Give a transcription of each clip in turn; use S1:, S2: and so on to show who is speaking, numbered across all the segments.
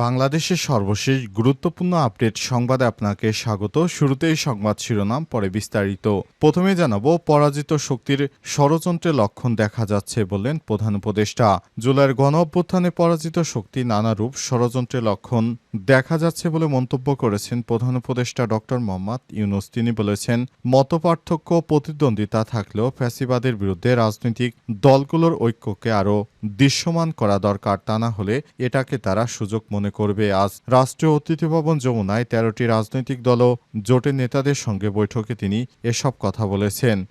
S1: বাংলাদেশের সর্বশেষ গুরুত্বপূর্ণ আপডেট সংবাদে আপনাকে স্বাগত। শুরুতেই সংবাদ শিরোনাম, পরে বিস্তারিত। প্রথমে জানাব, পরাজিত শক্তির ষড়যন্ত্রে লক্ষণ দেখা যাচ্ছে বললেন প্রধান উপদেষ্টা। জুলাইয়ের গণ অভ্যুত্থানে পরাজিত শক্তি নানা রূপ ষড়যন্ত্রে লক্ষণ দেখা যাচ্ছে বলে মন্তব্য করেছেন প্রধান উপদেষ্টা ডক্টর মোহাম্মদ ইউনুস। তিনি বলেছেন, মতপার্থক্য প্রতিদ্বন্দ্বিতা থাকলেও ফ্যাসিবাদের বিরুদ্ধে রাজনৈতিক দলগুলোর ঐক্যকে আরও দৃশ্যমান করা দরকার তা না হলে এটাকে তারা সুযোগ মনে করবে। আজ রাষ্ট্রীয় অতিথি ভবন যমুনায় তেরোটি রাজনৈতিক দল জোটের নেতাদের সঙ্গে বৈঠকে তিনি এসব কথা বলেছেন।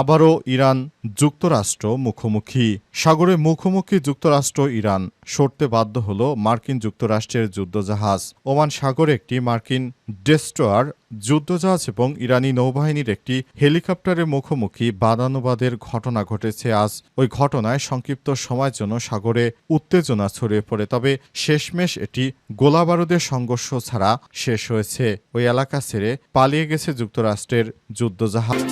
S1: আবারও ইরান যুক্তরাষ্ট্র মুখোমুখি। সাগরে মুখোমুখি যুক্তরাষ্ট্র ইরান সরতে বাধ্য হল মার্কিন যুক্তরাষ্ট্রের যুদ্ধজাহাজ। ওমান সাগরে একটি মার্কিন ডেস্ট্রয়ার, যুদ্ধজাহাজ এবং ইরানি নৌবাহিনীর একটি হেলিকপ্টারের মুখোমুখি বাদানুবাদের ঘটনা ঘটেছে আজ। ওই ঘটনায় সংক্ষিপ্ত সময়ের জন্য সাগরে উত্তেজনা ছড়িয়ে পড়ে, তবে শেষমেশ এটি গোলাবারুদের সংঘর্ষ ছাড়া শেষ হয়েছে। ওই এলাকা ছেড়ে পালিয়ে গেছে যুক্তরাষ্ট্রের যুদ্ধজাহাজ।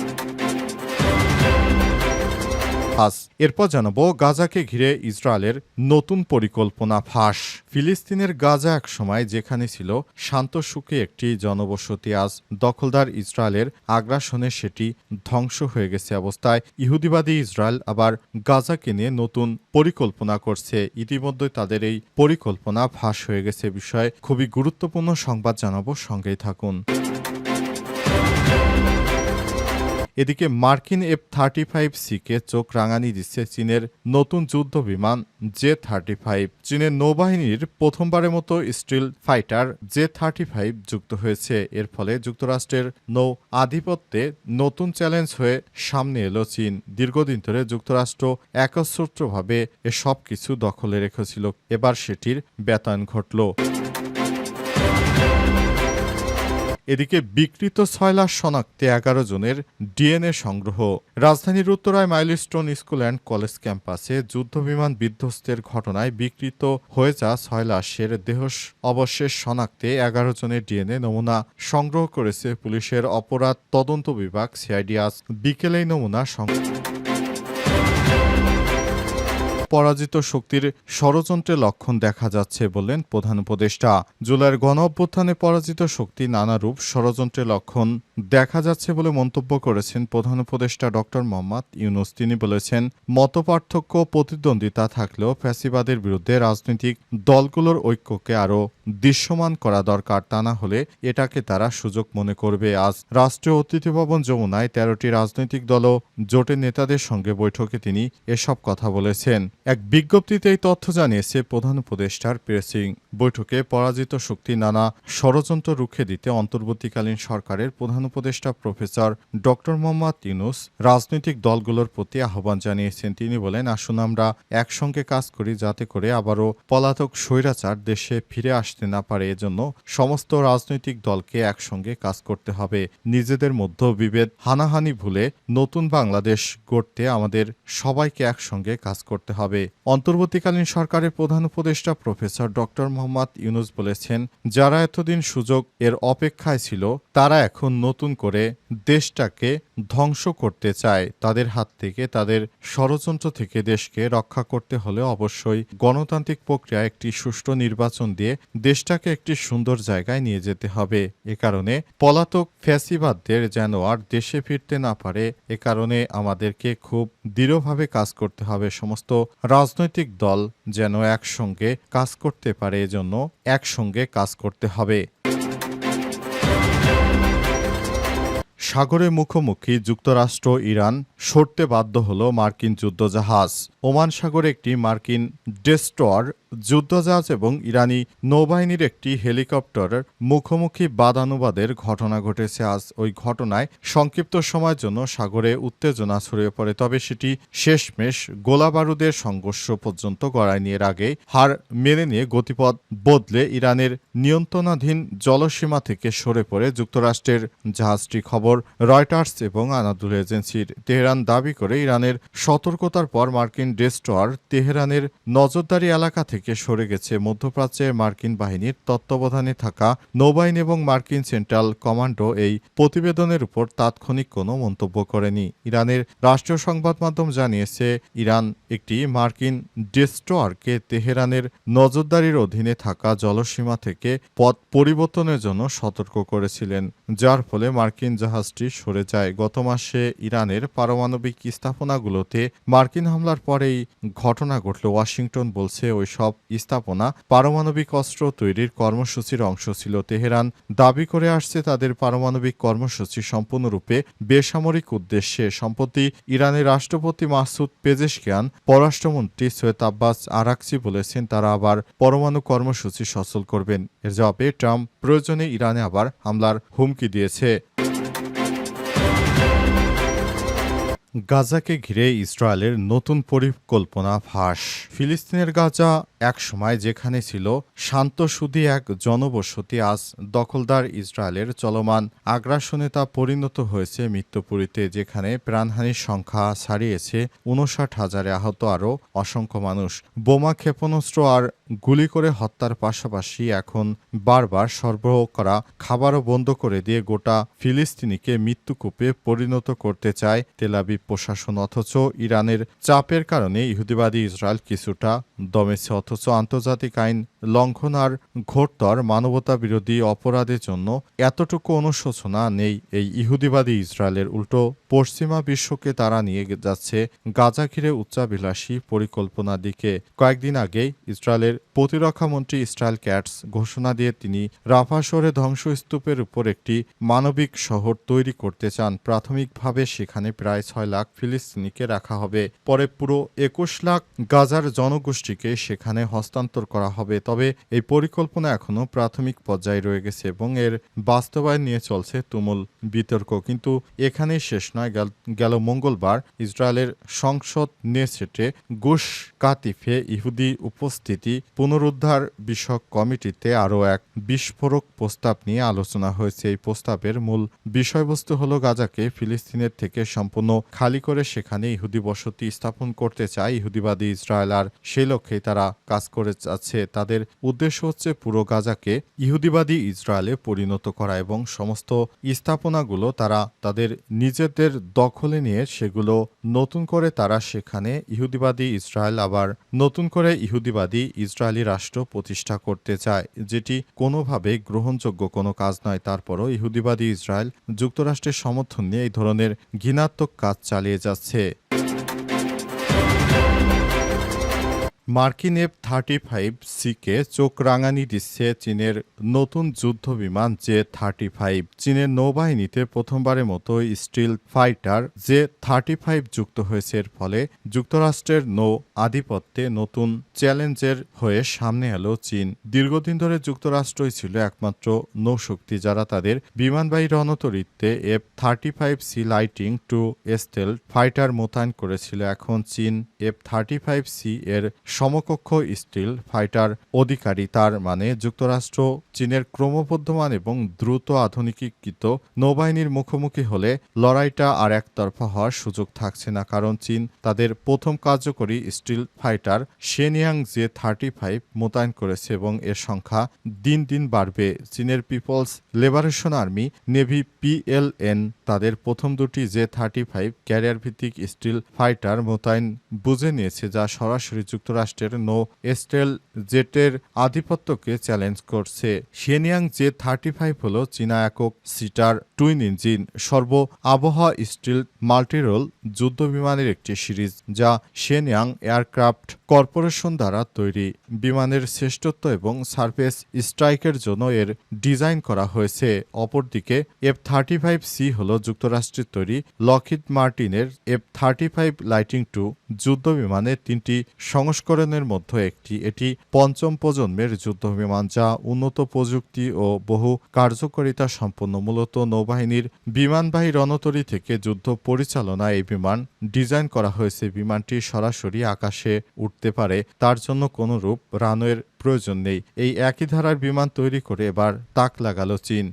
S1: ফাঁস। এরপর জানাব গাজাকে ঘিরে ইসরায়েলের নতুন পরিকল্পনা ফাঁস। ফিলিস্তিনের গাজা একসময় যেখানে ছিল শান্ত সুখে একটি জনবসতি, আজ দখলদার ইসরায়েলের আগ্রাসনে সেটি ধ্বংস হয়ে গেছে অবস্থায়। ইহুদিবাদী ইসরায়েল আবার গাজাকে নিয়ে নতুন পরিকল্পনা করছে। ইতিমধ্যে তাদের এই পরিকল্পনা ফাঁস হয়ে গেছে বিষয়ে খুবই গুরুত্বপূর্ণ সংবাদ জানাব। সঙ্গেই থাকুন। এদিকে মার্কিন এফ থার্টি ফাইভ সিকে চোখ রাঙানি দিচ্ছে চীনের নতুন যুদ্ধ বিমান জে থার্টি ফাইভ চীনের নৌবাহিনীর প্রথমবারের মতো stealth fighter J thirty five যুক্ত হয়েছে। এর ফলে যুক্তরাষ্ট্রের নৌ আধিপত্যে নতুন চ্যালেঞ্জ হয়ে সামনে এলো চীন। দীর্ঘদিন ধরে যুক্তরাষ্ট্র একচ্ছত্রভাবে এ সব কিছু দখলে রেখেছিল। এবার সেটির বেতন ঘটল। এদিকে বিকৃত ছয় লাশ শনাক্তে এগারো জনের ডিএনএ সংগ্রহ। রাজধানীর উত্তরায় মাইলস্টোন স্কুল অ্যান্ড কলেজ ক্যাম্পাসে যুদ্ধবিমান বিধ্বস্তের ঘটনায় বিকৃত হয়ে যাওয়া ছয় লাশের দেহ অবশেষ শনাক্তে এগারো জনের ডিএনএ নমুনা সংগ্রহ করেছে পুলিশের অপরাধ তদন্ত বিভাগ সিআইডি। আজ বিকেলেই নমুনা সংগ্রহ পরাজিত শক্তির ষড়যন্ত্রে লক্ষণ দেখা যাচ্ছে বললেন প্রধান উপদেষ্টা। জুলাইয়ের গণ অভ্যুত্থানে পরাজিত শক্তি নানা রূপ ষড়যন্ত্রে লক্ষণ দেখা যাচ্ছে বলে মন্তব্য করেছেন প্রধান উপদেষ্টা ডক্টর মোহাম্মদ ইউনুস। তিনি বলেছেন, মতপার্থক্য প্রতিদ্বন্দ্বিতা থাকলেও ফ্যাসিবাদের বিরুদ্ধে রাজনৈতিক দলগুলোর ঐক্যকে আরও দৃশ্যমান করা দরকার, তা না হলে এটাকে তারা সুযোগ মনে করবে। আজ রাষ্ট্রীয় অতিথি ভবন যমুনায় তেরোটি রাজনৈতিক দল জোটের নেতাদের সঙ্গে বৈঠকে তিনি এসব কথা বলেছেন। এক বিজ্ঞপ্তিতে এই তথ্য জানিয়েছে প্রধান উপদেষ্টার প্রেসিং বৈঠকে পরাজিত শক্তি নানা ষড়যন্ত্র রুখে দিতে অন্তর্বর্তীকালীন সরকারের প্রধান উপদেষ্টা প্রফেসর ডক্টর মোহাম্মদ ইউনুস রাজনৈতিক দলগুলোর প্রতি আহ্বান জানিয়েছেন। তিনি বলেন, আসুন আমরা একসঙ্গে কাজ করি যাতে করে আবারও পলাতক স্বৈরাচার দেশে ফিরে আসতে না পারে। এজন্য সমস্ত রাজনৈতিক দলকে একসঙ্গে কাজ করতে হবে। নিজেদের মধ্যে বিভেদ হানাহানি ভুলে নতুন বাংলাদেশ গড়তে আমাদের সবাইকে একসঙ্গে কাজ করতে হবে। অন্তর্বর্তীকালীন সরকারের প্রধান উপদেষ্টা প্রফেসর ডক্টর মোহাম্মদ ইউনুস বলেছেন, যারা এতদিন সুযোগ এর অপেক্ষায় ছিল, তারা এখন নতুন করে দেশটাকে ধ্বংস করতে চায়। তাদের হাত থেকে, তাদের ষড়যন্ত্র থেকে দেশকে রক্ষা করতে হলে অবশ্যই গণতান্ত্রিক প্রক্রিয়া একটি সুষ্ঠু নির্বাচন দিয়ে দেশটাকে একটি সুন্দর জায়গায় নিয়ে যেতে হবে। এ কারণে পলাতক ফ্যাসিবাদদের যেন আর দেশে ফিরতে না পারে, এ কারণে আমাদেরকে খুব দৃঢ়ভাবে কাজ করতে হবে। সমস্ত রাজনৈতিক দল যেন একসঙ্গে কাজ করতে পারে, এজন্য একসঙ্গে কাজ করতে হবে। সাগরে মুখোমুখি যুক্তরাষ্ট্র ইরান সরতে বাধ্য হল মার্কিন যুদ্ধজাহাজ। ওমান সাগরে একটি মার্কিন ডেস্ট্রয়ার যুদ্ধজাহাজ এবং ইরানি নৌবাহিনীর একটি হেলিকপ্টারের মুখোমুখি বাদানুবাদের ঘটনা ঘটেছে। আজ ওই ঘটনায় সংক্ষিপ্ত সময়ের জন্য সাগরে উত্তেজনা ছড়িয়ে পড়ে, তবে সেটি শেষমেশ গোলাবারুদের সংঘর্ষ পর্যন্ত গড়ায় নিয়ে। আগে হার মেনে নিয়ে গতিপথ বদলে ইরানের নিয়ন্ত্রণাধীন জলসীমা থেকে সরে পড়ে যুক্তরাষ্ট্রের জাহাজটি। খবর, রয়টার্স এবং আনাদুল এজেন্সির তেহরান দাবি করে, ইরানের সতর্কতার পর মার্কিন ডেস্ট্রয়ার তেহরানের নজরদারি এলাকা থেকে থেকে সরে গেছে মধ্যপ্রাচ্যের মার্কিন বাহিনীর তত্ত্বাবধানে থাকা নৌবাহিনী এবং মার্কিন সেন্ট্রাল কমান্ডো এই প্রতিবেদনের উপর তাৎক্ষণিক কোনো মন্তব্য করেনি। ইরানের রাষ্ট্রীয় সংবাদ মাধ্যম জানিয়েছে, ইরান একটি মার্কিন ডেস্ট্রয়ারকে তেহরানের নজরদারির অধীনে থাকা জলসীমা থেকে পথ পরিবর্তনের জন্য সতর্ক করেছিলেন। যার ফলে মার্কিন জাহাজটি সরে যায়। গত মাসে ইরানের পারমাণবিক স্থাপনাগুলোতে মার্কিন হামলার পরেই ঘটনা ঘটল। ওয়াশিংটন বলছে ওই সব স্থাপনা পারমাণবিক অস্ত্র তৈরির কর্মসূচির অংশ ছিল। তেহরান দাবি করে আসছে, তাদের পারমাণবিক কর্মসূচি সম্পূর্ণরূপে বেসামরিক উদ্দেশ্যে। সম্প্রতি ইরানের রাষ্ট্রপতি মাসুদ পেজেশকিয়ান পররাষ্ট্রমন্ত্রী সৈয়দ আব্বাস আরাকচি বলেছেন, তারা আবার পরমাণু কর্মসূচি সচল করবেন। এর জবাবে ট্রাম্প, প্রয়োজনে ইরানে আবার হামলার হুমকি দিয়েছে। গাজাকে ঘিরে ইসরায়েলের নতুন পরিকল্পনা ফাঁস। ফিলিস্তিনের গাজা একসময় যেখানে ছিল শান্ত সুদী এক জনবসতি, আজ দখলদার ইসরায়েলের চলমান আগ্রাসনে তা পরিণত হয়েছে মৃত্যুপুরীতে, যেখানে প্রাণহানির সংখ্যা ছাড়িয়েছে উনষাট হাজারে আহত আরও অসংখ্য মানুষ। বোমা ক্ষেপণাস্ত্র আর গুলি করে হত্যার পাশাপাশি এখন বারবার সরবরাহ করা খাবারও বন্ধ করে দিয়ে গোটা ফিলিস্তিনিকে মৃত্যুকূপে পরিণত করতে চায় তেলাবিব প্রশাসন অথচ ইরানের চাপের কারণে ইহুদিবাদী ইসরায়েল কিছুটা দমেছে অথচ আন্তর্জাতিক আইন লঙ্ঘন আর ঘোরতর মানবতা বিরোধী অপরাধের জন্য এতটুকু অনুশোচনা নেই এই ইহুদিবাদী ইসরায়েলের উল্টো। পশ্চিমা বিশ্বকে তারা নিয়ে যাচ্ছে গাজা ঘিরে উচ্চাভিলাষী পরিকল্পনার দিকে। কয়েকদিন আগেই ইসরায়েলের প্রতিরক্ষামন্ত্রী ইসরায়েল ক্যাটস ঘোষণা দিয়ে তিনি রাফা শহরে ধ্বংসস্তূপের উপর একটি মানবিক শহর তৈরি করতে চান। প্রাথমিকভাবে সেখানে প্রায় ছয় লাখ ফিলিস্তিনিকে রাখা হবে। পরে পুরো একুশ লাখ গাজার জনগোষ্ঠীকে সেখানে হস্তান্তর করা হবে। তবে এই পরিকল্পনা এখনও প্রাথমিক পর্যায়ে রয়ে গেছে এবং এর বাস্তবায়ন নিয়ে চলছে তুমুল বিতর্ক। কিন্তু এখানেই শেষ নয়। গেল- গেল মঙ্গলবার ইসরায়েলের সংসদ নেসেটে গুশ কাতিফে ইহুদি উপস্থিতি পুনরুদ্ধার বিষয়ক কমিটিতে আরও এক বিস্ফোরক প্রস্তাব নিয়ে আলোচনা হয়েছে। এই প্রস্তাবের মূল বিষয়বস্তু হল গাজাকে ফিলিস্তিনের থেকে সম্পূর্ণ খালি করে সেখানে ইহুদি বসতি স্থাপন করতে চায় ইহুদিবাদী ইসরায়েল। আর সেই লক্ষ্যেই তারা কাজ করে যাচ্ছে। তাদের উদ্দেশ্য হচ্ছে পুরো গাজাকে ইহুদিবাদী ইসরায়েলে পরিণত করা এবং সমস্ত স্থাপনাগুলো তারা তাদের নিজেদের দখলে নিয়ে সেগুলো নতুন করে তারা সেখানে ইহুদিবাদী ইসরায়েল আবার নতুন করে ইহুদিবাদী ইসরায়েলি রাষ্ট্র প্রতিষ্ঠা করতে চায়, যেটি কোনোভাবে গ্রহণযোগ্য কোনো কাজ নয়। তারপরও ইহুদিবাদী ইসরায়েল যুক্তরাষ্ট্রের সমর্থন নিয়ে এই ধরনের ঘৃণাত্মক কাজ চালিয়ে যাচ্ছে। মার্কিন এফ থার্টি ফাইভ সিকে চোখ রাঙানি দিচ্ছে চীনের নতুন যুদ্ধ বিমান জে থার্টি ফাইভ চীনের নৌবাহিনীতে প্রথমবারের মতো stealth fighter J thirty five যুক্ত হয়েছে। এর ফলে যুক্তরাষ্ট্রের নৌ আধিপত্যে নতুন চ্যালেঞ্জের হয়ে সামনে এলো চীন। দীর্ঘদিন ধরে যুক্তরাষ্ট্রই ছিল একমাত্র নৌশক্তি যারা তাদের বিমানবাহী রণতরিতে F thirty five C lightning two stealth fighter মোতায়েন করেছিল। এখন চীন এফ থার্টি ফাইভ সি এর সমকক্ষ স্টিল ফাইটার অধিকারী, তার মানে যুক্তরাষ্ট্র, চীনের ক্রমবর্ধমান এবং দ্রুত আধুনিকীকৃত নৌবাহিনীর মুখোমুখি হলে লড়াইটা আর একতরফা হওয়ার সুযোগ থাকছে না, কারণ চীন তাদের প্রথম কার্যকরী stealth fighter Shenyang J thirty five মোতায়েন করেছে এবং এর সংখ্যা দিন দিন বাড়বে। চীনের People's Liberation Army, navy PLN তাদের প্রথম দুটি জে থার্টি ফাইভ ক্যারিয়ার ভিত্তিক স্টিল ফাইটার মোতায়েন বুঝে নিয়েছে, যা সরাসরি যুক্তরাষ্ট্রের নৌ স্টেল জেটের আধিপত্যকে চ্যালেঞ্জ করছে। শেনিয়াং জে থার্টি ফাইভ হল চীনা একক সিটার টুইন ইঞ্জিন। সর্ব আবহাওয়া স্টিল মাল্টিরোল যুদ্ধ বিমানের একটি সিরিজ, যা শেনিয়াং এয়ারক্রাফট কর্পোরেশন দ্বারা তৈরি। বিমানের শ্রেষ্ঠত্ব এবং সার্ফেস স্ট্রাইকের জন্য এর ডিজাইন করা হয়েছে। অপরদিকে, এফ থার্টি ফাইভ সি হল যুক্তরাষ্ট্রের তৈরি লকহিড মার্টিনের F thirty five lightning two যুদ্ধ বিমানের তিনটি সংস্করণের মধ্যে একটি। এটি পঞ্চম প্রজন্মের যুদ্ধ বিমান যা উন্নত প্রযুক্তি ও বহু কার্যকারিতা সম্পন্ন মূলত নৌবাহিনীর বিমানবাহী রণতরী থেকে যুদ্ধ পরিচালনা এই বিমান ডিজাইন করা হয়েছে। বিমানটি সরাসরি আকাশে উঠতে পারে, তার জন্য কোনো রূপ রানওয়ের প্রয়োজন নেই। এই একই ধারার বিমান তৈরি করে এবার তাক লাগালো চীন।